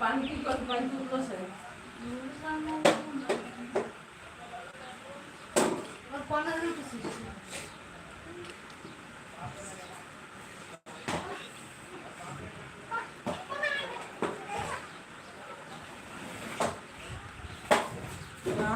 পানি কি করে পানি তুলতেছে না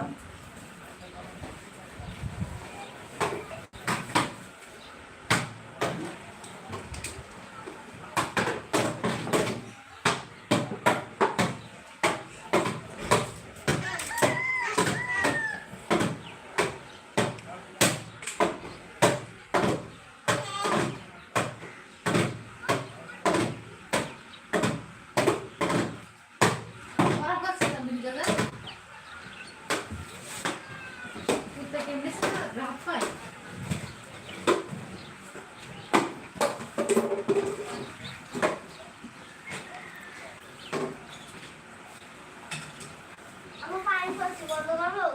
আমার পানি পড়ছে বন্ধ করো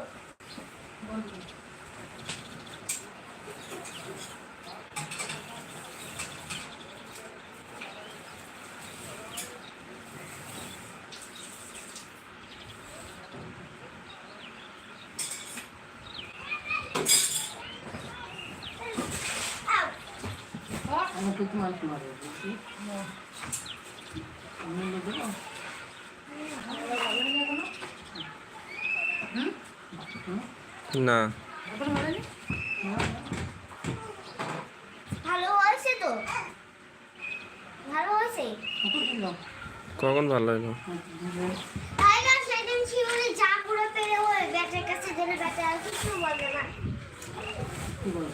আমি দেবো। না। ভালো হয়েছে তো? ভালো হয়েছে? কখন ভালো হলো তাই না সেদিন শিবনে যা করে পেরে ওই ব্যাটার কাছে দিলে ব্যাটার আর কিছু বলবে না কি বলব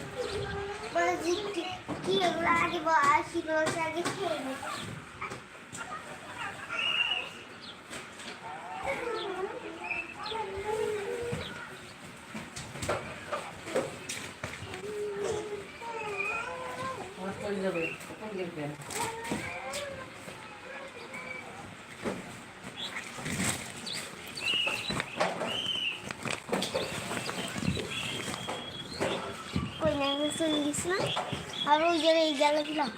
বলে যে কি- কি এগুলো আগে বল আর শিব বলছে আগে খেয়ে নে। আমার চলে যাবে কখন দেখবেন কই না আমি চলে গেছি না আর ওই জায়গায় এই গেল কিলাম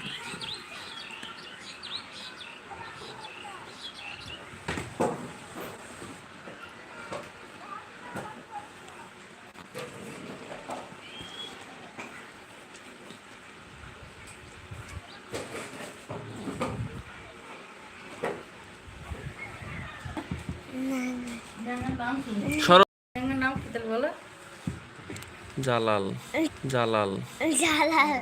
ব্যাঙের নাম কি সরো ব্যাঙের নাম কি তাহলে বলো জালাল। জালাল। জালাল।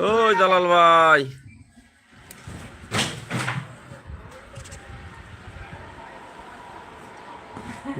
ওই জালাল ভাই।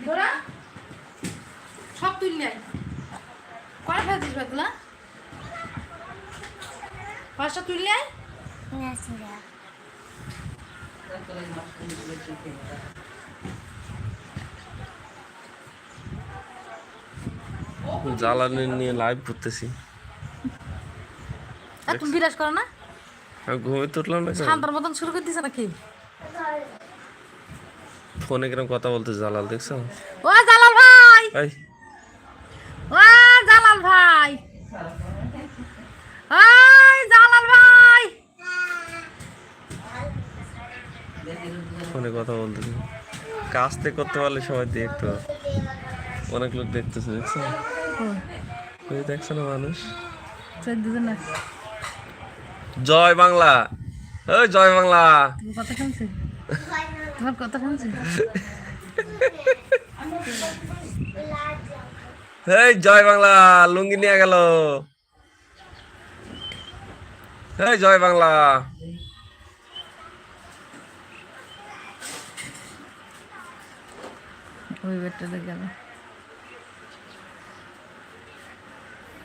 ধরা। সব তুললেন কয় ফেলছিস বেতলা পাঁচটা তুললেন নাসিরা জ্বালানি নিয়ে লাইভ করতেছি। এখন বিরাজ করো না? ঘুমিয়ে তো না শান্তর মতন শুরু করে দিছে নাকি? ফোনে কিরম কথা বলতে জালাল দেখছ? ও জালাল ভাই! ও জালাল ভাই! ওই জালাল ভাই! ফোনে কথা বলতে কাজ করতে পারলে সবাই দেখতো। অনেক লোক দেখতেছে দেখছ? ওই দেখছ না মানুষ। জয় বাংলা। ওই জয় বাংলা। তোমার কত খানছে এই জয় বাংলা লুঙ্গি নিয়ে গেল। এই জয় বাংলা। ওই বেটাটা গেল দেখ দিন দেখছি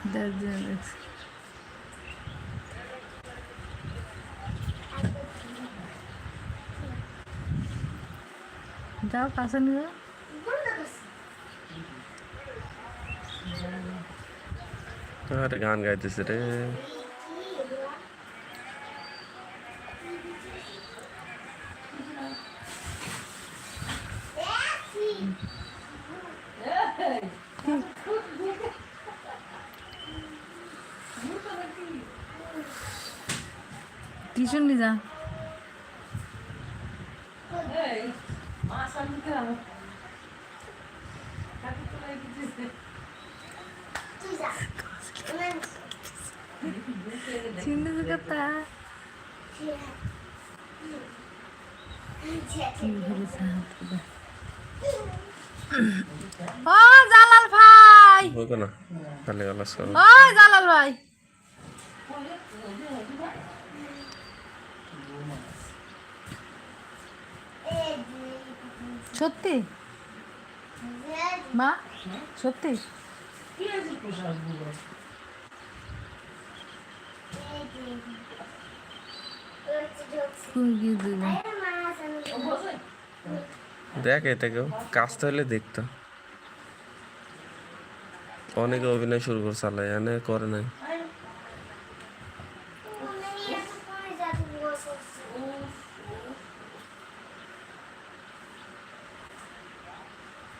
যাও কাছে নিয়ে যাও। আরে গান গাইতেছে রে। টিউশন নিয়ে যা। চিন্তা কথা। কি ও জালাল ভাই। না। তাহলে করো। ও জালাল ভাই। সত্যি? মা, সত্যি? দেখ এটাকেও কাজটা হলে দেখতো। অনেকে অভিনয় শুরু করে চালায় এনে করে নাই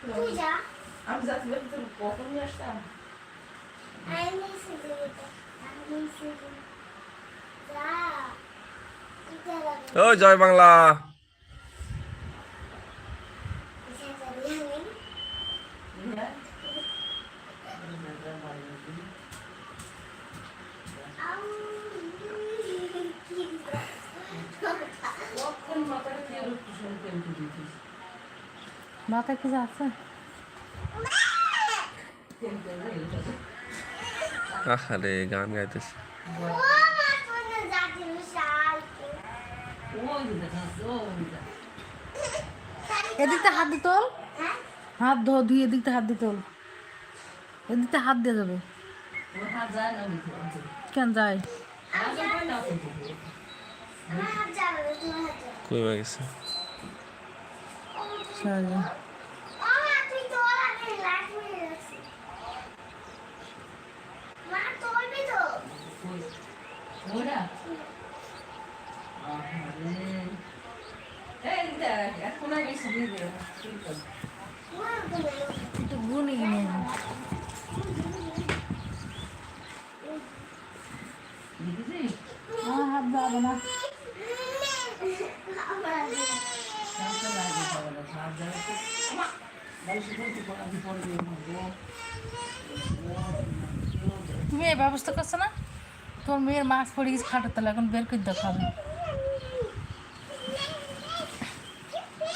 তুই যা আমি যাচ্ছি কখন নিয়ে আসতাম আমি মিশে দিতে আমি মিশে দিতে যা তুই যা ও জয় বাংলা। মাথা কিছু আছে? আরে গান গাইতেছে। এদিকতে হাত দিয়ে তোল। হাত ধো ধুই এদিকতে হাত দিয়ে তোল। এদিকতে হাত দিয়ে যাবে। কেন যায়? কই মা গেছে? সহজে একটু গুনে কিনে আমার হাত যাবে না তুমি এই ব্যবস্থা করছ না? তোর মেয়ের মাস্ক পড়ে গেছে খাটের তলা এখন বের করে দেখাবে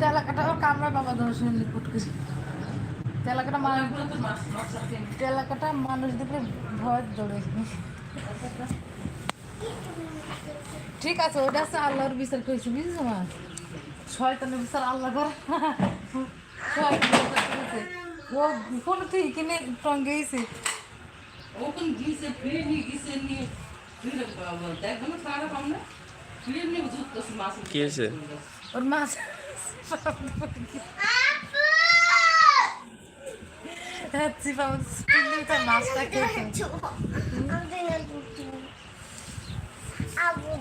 তেলাকাটা কামড়া বাবা ধরছেন লিপুট করে তেলাকাটা মানুষ তেলাকাটা মানুষ দেখলে ভয় দৌড়ে ঠিক আছে ওটা আছে আল্লাহর বিচার করেছি বুঝেছ মা? শয়তানের বিচার আল্লাহ করে। ও কোন তুই কিনে টঙ্গে গেছে। ওখানে গিয়েছে ফিরে নিয়ে গিয়েছে নিয়ে ফিরে দেখো খারাপ আমরা এমনি ঝুঁকতেছি মাছ কি ওর মাছ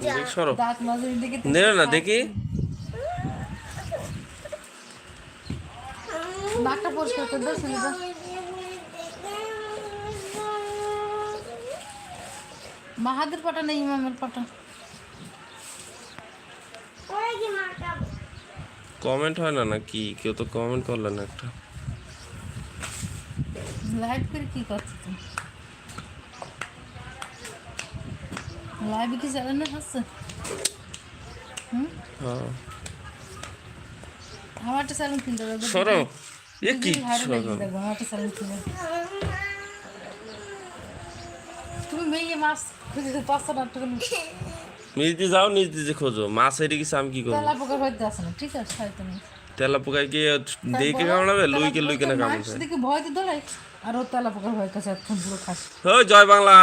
দেখ সরো দাঁত মাঝে দিকে নেড়ে না দেখি। নাকটা পরিষ্কার করে দাও ছেলেটা মাহাদের পাটা নেই ইমামের পাটা ওরা কি মাটাবো কমেন্ট হয় না না কি কেউ তো কমেন্ট করলে না একটা। লাইভ করে কি করছ তুমি? লাইভে কি চ্যানেলে হচ্ছে? হুম? হ্যাঁ। আমার একটা কিনতে হবে। সরো। এ কি? ভাইরাল সরো। হয়ে যাবে আমার একটা চ্যানেল কিনে তুমি মেয়ে মাছ খুঁজে পাঁচশো টাকা নিজ যাও নিজ খোঁজো। মাছ এটি কিছু আমি কি করব? তেলা পোকা হইতে আসে না ঠিক আছে হয়তো না তেলা পোকায় কি দেখে কামড়াবে লুইকে লুইকে না কামড়াবে দেখি ভয় তো দোলাই আর ও তেলা পোকার ভয় কাছে এখন পুরো খাস। ও জয় বাংলা।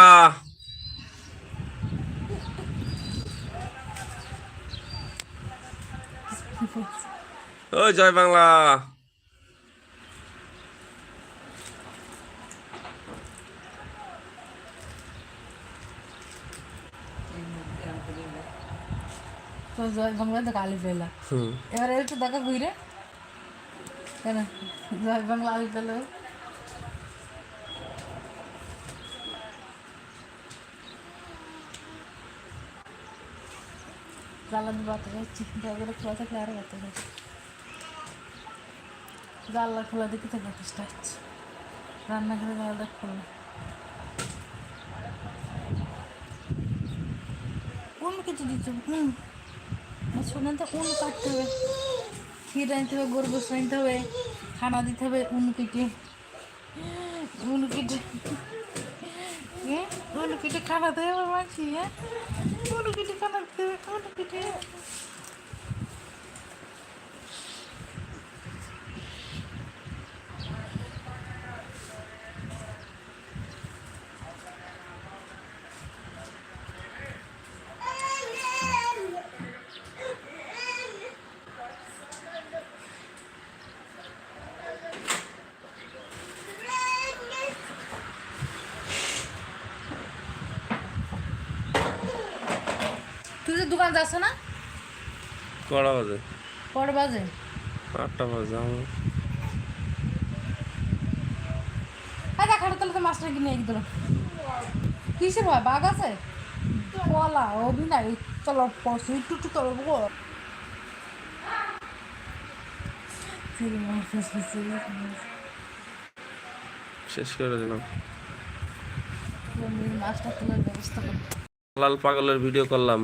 ও জয় বাংলা। জয় তো কালি পেলা এবারে একটু দেখা ঘুরে কেন জয় বাংলা আলি পেলে জালা দিয়ে বাতে যাচ্ছি জায়গাটা খোলা থাকলে আরও বাতে যাচ্ছে জানলা খোলা দেখে থেকে চেষ্টা হচ্ছে রান্নাঘরে জানলাটা খোলা অন্য কিছু দিচ্ছ হুম। শোনেন তো উন কাটতে হবে। ক্ষীর আনতে হবে গরু গোস আনতে হবে, খানা দিতে হবে, উন কেটে। উন কেটে। উন কেটে খানা দেবে মাছি হ্যাঁ উন কেটে খানা দিতে হবে উন কেটে। দোকান যাচ্ছ না? কড়া বাজে? কটা বাজে। আটটা বাজে আমার তাহলে তো কিনে এক দিল। কিসের ভয় বাঘ আছে? কলা অভিনয়। চলো পশু একটু একটু চলো গো শেষ করে দিলাম। লাল পাগলের ভিডিও করলাম।